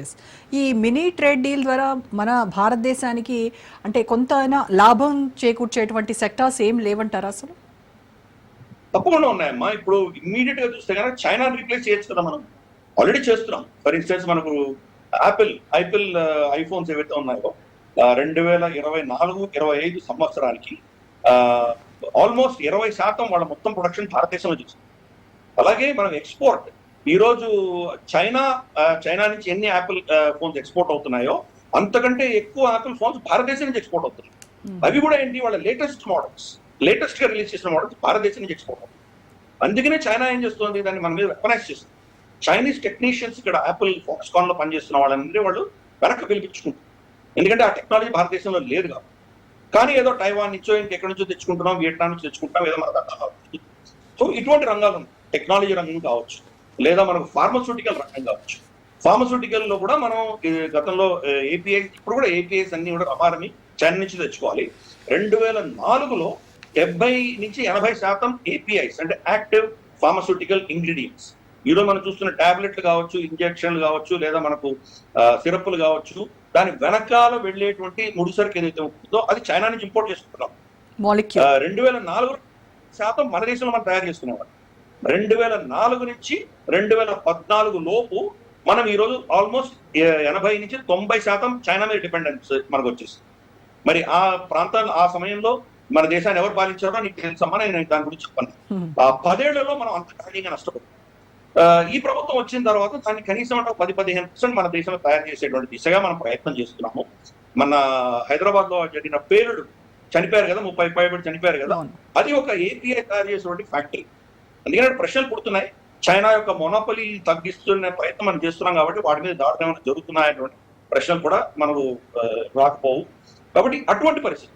Yes ఈ mini trade deal ద్వారా మన భారతదేశానికి అంటే కొంత లాభం చేకూర్చేటువంటి సెక్టార్స్ ఏం లేవంటారా అసలు? తప్పకుండా ఉన్నాయమ్మా. ఇప్పుడు ఇమ్మీడియట్గా చూస్తే కనుక చైనా రీప్లేస్ చేయొచ్చు కదా మనం. ఆల్రెడీ చేస్తున్నాం. ఫర్ ఇన్స్టెన్స్ మనకు యాపిల్ ఐపిల్ ఐఫోన్స్ ఏవైతే ఉన్నాయో రెండు వేల ఇరవై నాలుగు ఇరవై ఐదు సంవత్సరానికి ఆల్మోస్ట్ ఇరవై శాతం వాళ్ళ మొత్తం ప్రొడక్షన్ భారతదేశంలో చూస్తుంది అలాగే మనం ఎక్స్పోర్ట్ ఈ రోజు చైనా చైనా నుంచి ఎన్ని యాపిల్ ఫోన్స్ ఎక్స్పోర్ట్ అవుతున్నాయో అంతకంటే ఎక్కువ యాపిల్ ఫోన్స్ భారతదేశం నుంచి ఎక్స్పోర్ట్ అవుతున్నాయి. అవి కూడా ఏంటి? వాళ్ళ లేటెస్ట్ మోడల్స్ లేటెస్ట్గా రిలీజ్ చేసిన మోడల్స్ భారతదేశం నుంచి ఎక్స్పోర్ట్ అవుతుంది అందుకనే చైనా ఏం చేస్తుంది? దాన్ని మన మీద వెపనైజ్ చేస్తుంది. చైనీస్ టెక్నీషియన్స్ ఇక్కడ యాపిల్ ఫాక్స్కాన్లో పనిచేస్తున్న వాళ్ళందరూ వాళ్ళు వెనక్కి పిలిపించుకుంటారు ఎందుకంటే ఆ టెక్నాలజీ భారతదేశంలో లేదు కాబట్టి. కానీ ఏదో టైవాన్ నుంచో ఇంకెక్కడి నుంచో తెచ్చుకుంటున్నాం వియట్నాం నుంచి తెచ్చుకుంటాం ఏదో కావచ్చు. సో ఇటువంటి రంగాలు టెక్నాలజీ రంగం కావచ్చు. లేదా మనకు ఫార్మస్యూటికల్ రంగం కావచ్చు. ఫార్మస్యూటికల్లో కూడా మనం గతంలో ఏపీఐ ఇప్పుడు కూడా ఏపీఐస్ అన్ని కూడా అపారని చైనా నుంచి తెచ్చుకోవాలి. రెండు వేల నాలుగులో డెబ్బై నుంచి ఎనభై శాతం ఏపీఐస్ అంటే యాక్టివ్ ఫార్మస్యూటికల్ ఇంగ్రీడియంట్స్ ఈరోజు మనం చూస్తున్న టాబ్లెట్లు కావచ్చు ఇంజెక్షన్లు కావచ్చు లేదా మనకు సిరప్లు కావచ్చు దాని వెనకాల వెళ్ళేటువంటి ముడిసరికి ఏదైతే ఉంటుందో అది చైనా నుంచి ఇంపోర్ట్ చేసుకుంటున్నాం. రెండు వేల నాలుగు శాతం మన దేశంలో మనం తయారు చేసుకునేవాళ్ళం. రెండు వేల నాలుగు నుంచి రెండు వేల పద్నాలుగు లోపు మనం ఈరోజు ఆల్మోస్ట్ ఎనభై నుంచి తొంభై శాతం చైనా మీద డిపెండెన్స్ మనకు వచ్చేసింది మరి ఆ ప్రాంతాలు ఆ సమయంలో మన దేశాన్ని ఎవరు పాలించారో నీకు తెలుసమ్మా నేను దాని గురించి చెప్పాను. ఆ పదేళ్ళలో మనం అంత ఖాళీగా నష్టపోతాం ఈ ప్రభుత్వం వచ్చిన తర్వాత దాన్ని కనీసం అంటే పది పదిహేను పర్సెంట్ మన దేశంలో తయారు చేసేటువంటి దిశగా మనం ప్రయత్నం చేస్తున్నాము. మన హైదరాబాద్లో జరిగిన పేరుడు చనిపోయారు కదా ముప్పై పైబడి చనిపోయారు కదా అది ఒక ఏపీఐ తయారు చేసేటువంటి ఫ్యాక్టరీ. అందుకని ప్రశ్నలు పుడుతున్నాయి. చైనా యొక్క మొనోపలి తగ్గిస్తున్న ప్రయత్నం మనం చేస్తున్నాం కాబట్టి వాటి మీద దాడులు ఏమైనా జరుగుతున్నాయనేటువంటి ప్రశ్నలు కూడా మనకు రాకపోవు. కాబట్టి అటువంటి పరిస్థితి.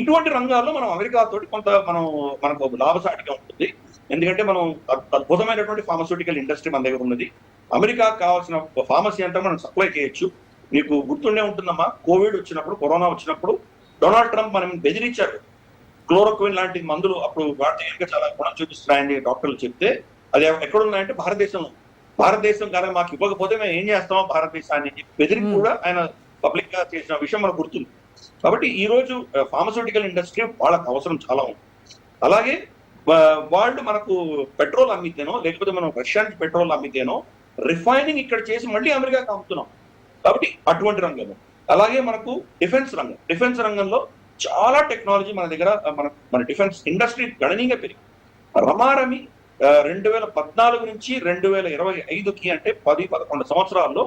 ఇటువంటి రంగాల్లో మనం అమెరికా తోటి కొంత మనం మనకు లాభసాటిగా ఉంటుంది. ఎందుకంటే మనం అద్భుతమైనటువంటి ఫార్మస్యూటికల్ ఇండస్ట్రీ మన దగ్గర ఉన్నది. అమెరికాకు కావాల్సిన ఫార్మసీ అంతా మనం సప్లై చేయొచ్చు. నీకు గుర్తుండే ఉంటుందమ్మా కోవిడ్ వచ్చినప్పుడు కరోనా వచ్చినప్పుడు డొనాల్డ్ ట్రంప్ మనం బెదిరించారు. క్లోరోక్విన్ లాంటి మందులు అప్పుడు వాటి ఇంకా చాలా గుణం చూపిస్తున్నాయని డాక్టర్లు చెప్తే అది ఎక్కడ ఉన్నాయంటే భారతదేశంలో. భారతదేశం కానీ మాకు ఇవ్వకపోతే మేము ఏం చేస్తామో భారతదేశాన్ని అని చెప్పి బెదిరి Hmm. కూడా ఆయన పబ్లిక్గా చేసిన విషయం మనకు గుర్తుంది. కాబట్టి ఈ రోజు ఫార్మస్యూటికల్ ఇండస్ట్రీ వాళ్ళకి అవసరం చాలా ఉంది. అలాగే వాళ్ళు మనకు పెట్రోల్ అమ్మితేనో లేకపోతే మనం రష్యా నుంచి పెట్రోల్ అమ్మితేనో రిఫైనింగ్ ఇక్కడ చేసి మళ్ళీ అమెరికాకి అమ్ముతున్నాం. కాబట్టి అటువంటి రంగం అలాగే మనకు డిఫెన్స్ రంగం. డిఫెన్స్ రంగంలో చాలా టెక్నాలజీ మన దగ్గర మన మన డిఫెన్స్ ఇండస్ట్రీ గణనీయంగా పెరిగింది. రమారమి రెండు వేల పద్నాలుగు నుంచి రెండు వేల ఇరవై ఐదుకి అంటే పది పదకొండు సంవత్సరాల్లో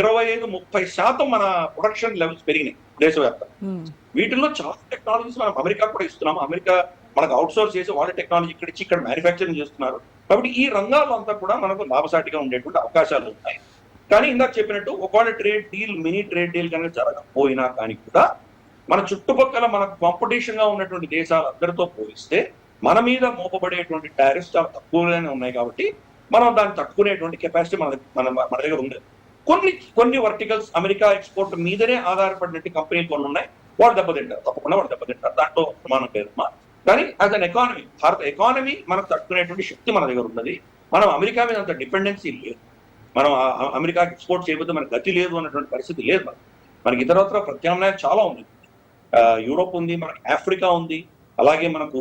ఇరవై ఐదు ముప్పై శాతం మన ప్రొడక్షన్ లెవెల్స్ పెరిగినాయి దేశవ్యాప్తంగా. వీటిల్లో చాలా టెక్నాలజీస్ మనం అమెరికా కూడా ఇస్తున్నాము. అమెరికా మనకు అవుట్ సోర్స్ చేసి వాళ్ళ టెక్నాలజీ ఇక్కడ ఇచ్చి ఇక్కడ మ్యానుఫ్యాక్చరింగ్ చేస్తున్నారు. కాబట్టి ఈ రంగాల్లో అంతా కూడా మనకు లాభసాటిగా ఉండేటువంటి అవకాశాలు ఉన్నాయి. కానీ ఇందాక చెప్పినట్టు ఒకవేళ trade deal mini trade deal కనుక జరగకపోయినా కానీ కూడా మన చుట్టుపక్కల మనకు కాంపిటీషన్గా ఉన్నటువంటి దేశాలందరితో పోలిస్తే మన మీద మోపబడేటువంటి టారిఫ్స్ చాలా తక్కువగానే ఉన్నాయి కాబట్టి మనం దాన్ని తట్టుకునేటువంటి కెపాసిటీ మన దగ్గర- మన మన దగ్గర ఉంది. కొన్ని కొన్ని వర్టికల్స్ అమెరికా ఎక్స్పోర్ట్ మీదనే ఆధారపడినట్టు కంపెనీలు కొన్ని ఉన్నాయి. వాడు దెబ్బతింటారు తప్పకుండా వాడు దెబ్బతింటారు దాంట్లో మనం లేదమ్మా. కానీ యాజ్ అన్ ఎకానమీ భారత ఎకానమీ మనకు తట్టుకునేటువంటి శక్తి మన దగ్గర ఉన్నది. మనం అమెరికా మీద అంత డిపెండెన్సీ లేదు. మనం అమెరికాకి ఎక్స్పోర్ట్ చేయబోతే మనకు గతి లేదు అన్నటువంటి పరిస్థితి లేదు. మనకి మనకి ఇతరత్ర ప్రత్యామ్నాయం చాలా ఉంది యూరోప్ ఉంది మనకి ఆఫ్రికా ఉంది అలాగే మనకు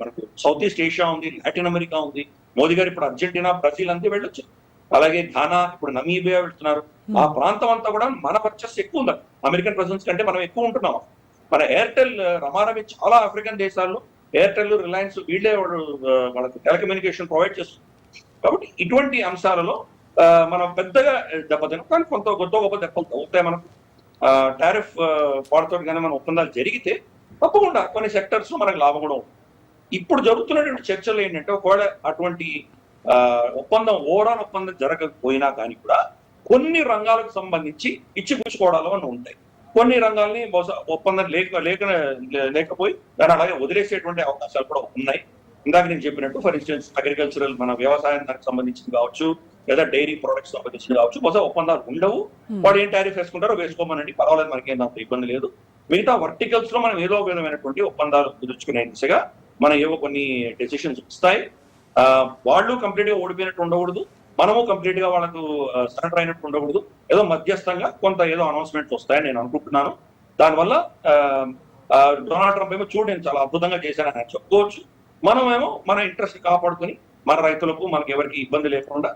మనకు సౌత్ ఈస్ట్ ఏషియా ఉంది లాటిన్ అమెరికా ఉంది. మోదీ గారు ఇప్పుడు అర్జెంటీనా బ్రెజిల్ అంతే వెళ్ళొచ్చు. అలాగే ఘానా ఇప్పుడు నమీబియా వెళ్తున్నారు. ఆ ప్రాంతం అంతా కూడా మన వర్చస్ ఎక్కువ ఉంది? అమెరికన్ ప్రెసెన్స్ కంటే మనం ఎక్కువ ఉంటున్నాం మన ఎయిర్టెల్ రమారమి చాలా ఆఫ్రికన్ దేశాల్లో ఎయిర్టెల్ రిలయన్స్ వీళ్ళే వాళ్ళకి టెలికమ్యూనికేషన్ ప్రొవైడ్ చేస్తుంది కాబట్టి ఇటువంటి అంశాలలో మనం పెద్దగా దెబ్బతినం కానీ కొంత కొత్త గొప్ప దెబ్బలు అవుతాయి మనకు. టారిఫ్ వాటితో కానీ మన ఒప్పందాలు జరిగితే తప్పకుండా కొన్ని సెక్టర్స్లో మనకు లాభం కూడా ఉంటుంది. ఇప్పుడు జరుగుతున్నటువంటి చర్చలు ఏంటంటే ఒకవేళ అటువంటి ఆ, ఒప్పందం ఓవరాల్ ఒప్పందం జరగకపోయినా కానీ కూడా కొన్ని రంగాలకు సంబంధించి ఇచ్చి పుచ్చుకోవడాలు అని ఉంటాయి. కొన్ని రంగాల్ని బహుశా ఒప్పందం లేక లేక లేకపోయి దాన్ని అలాగే వదిలేసేటువంటి అవకాశాలు కూడా ఉన్నాయి. ఇందాక నేను చెప్పినట్టు ఫర్ ఇన్స్టెన్స్ అగ్రికల్చరల్ మన వ్యవసాయం దానికి సంబంధించింది కావచ్చు లేదా డైరీ ప్రొడక్ట్స్ సంబంధించింది కావచ్చు బహుశా ఒప్పందాలు ఉండవు. వాడు ఏం టారిఫ్ వేసుకుంటారో వేసుకోమనండి పర్వాలేదు మనకేం అంత ఇబ్బంది లేదు. మిగతా వర్టికల్స్లో మనం ఏదో విధమైనటువంటి ఒప్పందాలు కుదుర్చుకునే దిశగా మనం ఏవో కొన్ని డెసిషన్స్ వస్తాయి. ఆ, వాళ్ళు కంప్లీట్గా ఓడిపోయినట్టు ఉండకూడదు. మనము కంప్లీట్గా వాళ్ళకు సరెండర్ అయినట్టు ఉండకూడదు. ఏదో మధ్యస్థంగా కొంత ఏదో అనౌన్స్మెంట్స్ వస్తాయని నేను అనుకుంటున్నాను. దానివల్ల డొనాల్డ్ ట్రంప్ ఏమో చూడు నేను చాలా అద్భుతంగా చేశానని చెప్పుకోవచ్చు. మనమేమో మన ఇంట్రెస్ట్ కాపాడుకొని మన రైతులకు మనకి ఎవరికి ఇబ్బంది లేకుండా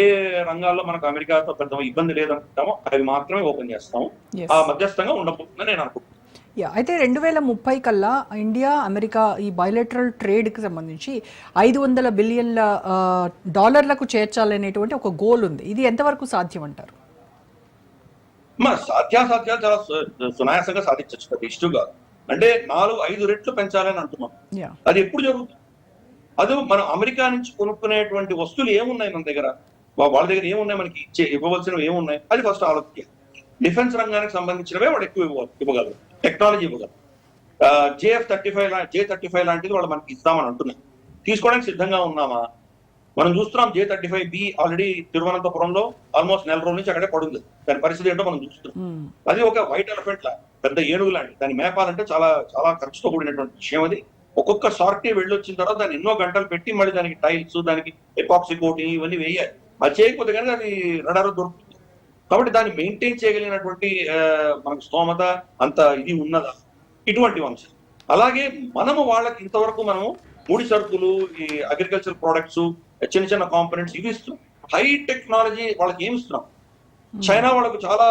ఏ రంగాల్లో మనకు అమెరికాతో పెద్ద ఇబ్బంది లేదనుకుంటామో అవి మాత్రమే ఓపెన్ చేస్తాము. ఆ మధ్యస్థంగా ఉండబోతుందని నేను అనుకుంటున్నాను. యా అయితే రెండు వేల ముప్పై కల్లా ఇండియా అమెరికా ఈ బయలెటరల్ ట్రేడ్కి సంబంధించి ఐదు వందల బిలియన్ల డాలర్లకు చేర్చాలనేటువంటి ఒక గోల్ ఉంది. ఇది ఎంతవరకు సాధ్యం అంటారు? సాధ్యాసాధ్యాలు చాలా సునాయాసంగా సాధించవచ్చు పెద్ద ఇష్యూ కాదు. అంటే నాలుగు ఐదు రెట్లు పెంచాలని అంటున్నాం. అది ఎప్పుడు జరుగుతుంది? అది మనం అమెరికా నుంచి కొనుక్కునేటువంటి వస్తువులు ఏమున్నాయి మన దగ్గర? వాళ్ళ దగ్గర ఏమున్నాయి మనకి? ఇచ్చే ఇవ్వవలసినవి ఏమున్నాయి? అది ఫస్ట్ ఆలోచించాలి. డిఫెన్స్ రంగానికి సంబంధించినవే వాడు ఎక్కువ ఇవ్వ- ఇవ్వగలరు. టెక్నాలజీ ఇవ్వగలరు. JF thirty five J thirty five లాంటిది వాళ్ళు మనకి ఇస్తామని అంటున్నారు తీసుకోవడానికి సిద్ధంగా ఉన్నామా? మనం చూస్తున్నాం J thirty five B already తిరువనంతపురంలో almost నెల రోజుల నుంచి అక్కడే పడుంది. దాని పరిస్థితి ఏంటో మనం చూస్తున్నాం. అది ఒక వైట్ ఎలిఫెంట్ లా పెద్ద ఏనుగు లాంటి దాన్ని మేపాలంటే చాలా చాలా ఖర్చుతో కూడినటువంటి విషయం అది. ఒక్కొక్క సార్టీ వెళ్ళొచ్చిన తర్వాత దాన్ని ఎన్నో గంటలు పెట్టి మళ్ళీ దానికి టైల్స్ దానికి ఎపాక్సీ కోటింగ్ ఇవన్నీ వేయాలి. అది చేయకపోతే కనుక అది రడారు దొరుకుతుంది. కాబట్టి దాన్ని మెయింటైన్ చేయగలిగినటువంటి మనకు స్తోమత అంత ఇది ఉన్నదా? ఇటువంటి అంశం అలాగే మనము వాళ్ళకి ఇంతవరకు మనము ముడి సరుకులు ఈ అగ్రికల్చర్ ప్రోడక్ట్స్ చిన్న చిన్న కాంపోనెంట్స్ ఇవి ఇస్తున్నాం హై టెక్నాలజీ వాళ్ళకి ఏమి ఇస్తున్నాం? చైనా వాళ్ళకు చాలా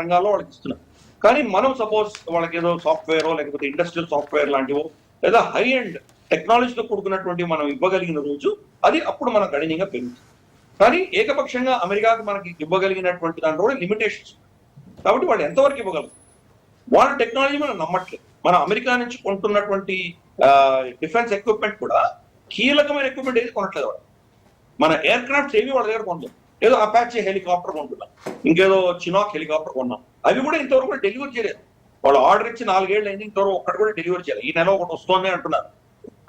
రంగాల్లో వాళ్ళకి ఇస్తున్నాం కానీ మనం సపోజ్ వాళ్ళకి ఏదో సాఫ్ట్వేర్ లేకపోతే ఇండస్ట్రియల్ సాఫ్ట్వేర్ లాంటివో లేదా హై అండ్ టెక్నాలజీతో కూడుకున్నటువంటి మనం ఇవ్వగలిగిన రోజు అది అప్పుడు మనం గణనీయంగా పెరుగుతుంది. కానీ ఏకపక్షంగా అమెరికాకు మనకి ఇవ్వగలిగినటువంటి దాంట్లో కూడా లిమిటేషన్స్ కాబట్టి వాళ్ళు ఎంతవరకు ఇవ్వగలరు? వాళ్ళ టెక్నాలజీ మనం నమ్మట్లేదు. మన అమెరికా నుంచి కొంటున్నటువంటి డిఫెన్స్ ఎక్విప్మెంట్ కూడా కీలకమైన ఎక్విప్మెంట్ ఏది కొనట్లేదు వాళ్ళు మన ఎయిర్ క్రాఫ్ట్స్ ఏవి వాళ్ళ దగ్గర కొందాం ఏదో అపాచీ హెలికాప్టర్ కొంటున్నాం. ఇంకేదో చినాక్ హెలికాప్టర్ కొన్నాం. అవి కూడా ఇంతవరకు కూడా డెలివరీ చేయలేదు. వాళ్ళు ఆర్డర్ ఇచ్చి నాలుగేళ్ళు అయింది ఇంతవరకు ఒక్కటి కూడా డెలివరీ చేయలేదు. ఈ నెల ఒకటి వస్తుంది అంటున్నారు.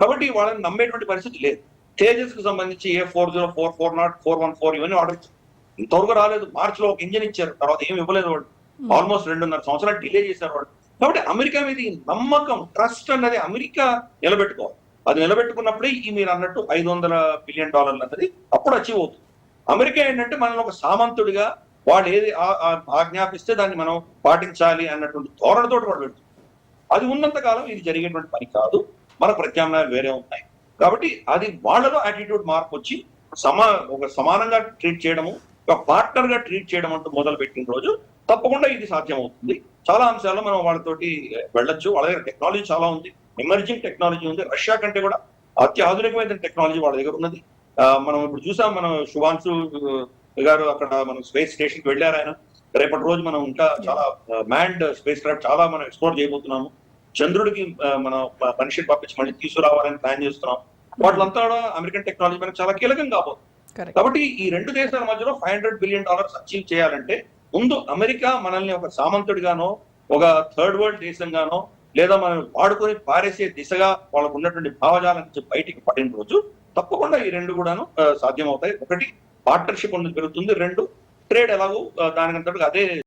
కాబట్టి వాళ్ళని నమ్మేటువంటి పరిస్థితి లేదు. తేజస్కు సంబంధించి A four zero four four not four one four ఇవన్నీ ఆర్డర్ ఇచ్చారు. ఇంతవరకు రాలేదు. మార్చ్లో ఒక ఇంజిన్ ఇచ్చారు. తర్వాత ఏమి ఇవ్వలేదు వాళ్ళు. ఆల్మోస్ట్ రెండున్నర సంవత్సరాలు డిలే చేశారు వాళ్ళు. కాబట్టి అమెరికా మీద ఈ నమ్మకం ట్రస్ట్ అన్నది అమెరికా నిలబెట్టుకోవాలి. అది నిలబెట్టుకున్నప్పుడే ఈ మీరు అన్నట్టు ఐదు వందల బిలియన్ డాలర్లు అన్నది అప్పుడు అచీవ్ అవుతుంది. అమెరికా ఏంటంటే మనల్ని ఒక సామంతుడిగా వాళ్ళు ఏది ఆజ్ఞాపిస్తే దాన్ని మనం పాటించాలి అన్నటువంటి ధోరణితో వాళ్ళు పెడుతుంది అది ఉన్నంత కాలం ఇది జరిగేటువంటి పని కాదు. మన ప్రత్యామ్నాయాలు వేరే ఉన్నాయి. కాబట్టి అది వాళ్ళలో యాటిట్యూడ్ మార్పు వచ్చి సమా ఒక సమానంగా ట్రీట్ చేయడము ఒక పార్ట్నర్గా ట్రీట్ చేయడం అంటూ మొదలు పెట్టిన రోజు తప్పకుండా ఇది సాధ్యం అవుతుంది చాలా అంశాల్లో మనం వాళ్ళతోటి వెళ్ళొచ్చు. వాళ్ళ దగ్గర టెక్నాలజీ చాలా ఉంది. ఎమర్జింగ్ టెక్నాలజీ ఉంది. రష్యా కంటే కూడా అత్యాధునికమైన టెక్నాలజీ వాళ్ళ దగ్గర ఉన్నది. మనం ఇప్పుడు చూసాం మనం శుభాంశు గారు అక్కడ మనం స్పేస్ స్టేషన్కి వెళ్ళారు ఆయన. రేపటి రోజు మనం ఇంకా చాలా మ్యాండ్ స్పేస్ క్రాఫ్ట్ చాలా మనం ఎక్స్ప్లోర్ చేయబోతున్నాము. చంద్రుడికి మనం మనిషిని పంపించి మళ్ళీ తీసుకురావాలని ప్లాన్ చేస్తున్నాం. వాటిలంతా కూడా అమెరికన్ టెక్నాలజీ మనకు చాలా కీలకం కాబోతుంది. కాబట్టి ఈ రెండు దేశాల మధ్యలో five hundred billion dollars achieve చేయాలంటే ముందు అమెరికా మనల్ని ఒక సామంతుడిగానో ఒక థర్డ్ వరల్డ్ దేశంగానో లేదా మనం వాడుకొని పారేసే దిశగా వాళ్ళకు ఉన్నటువంటి భావజాలం నుంచి బయటికి పడిన రోజు తప్పకుండా ఈ రెండు కూడాను సాధ్యం సాధ్యమవుతాయి. ఒకటి పార్ట్నర్షిప్ ఉన్నది పెరుగుతుంది. రెండు ట్రేడ్ ఎలాగో ఆ, అదే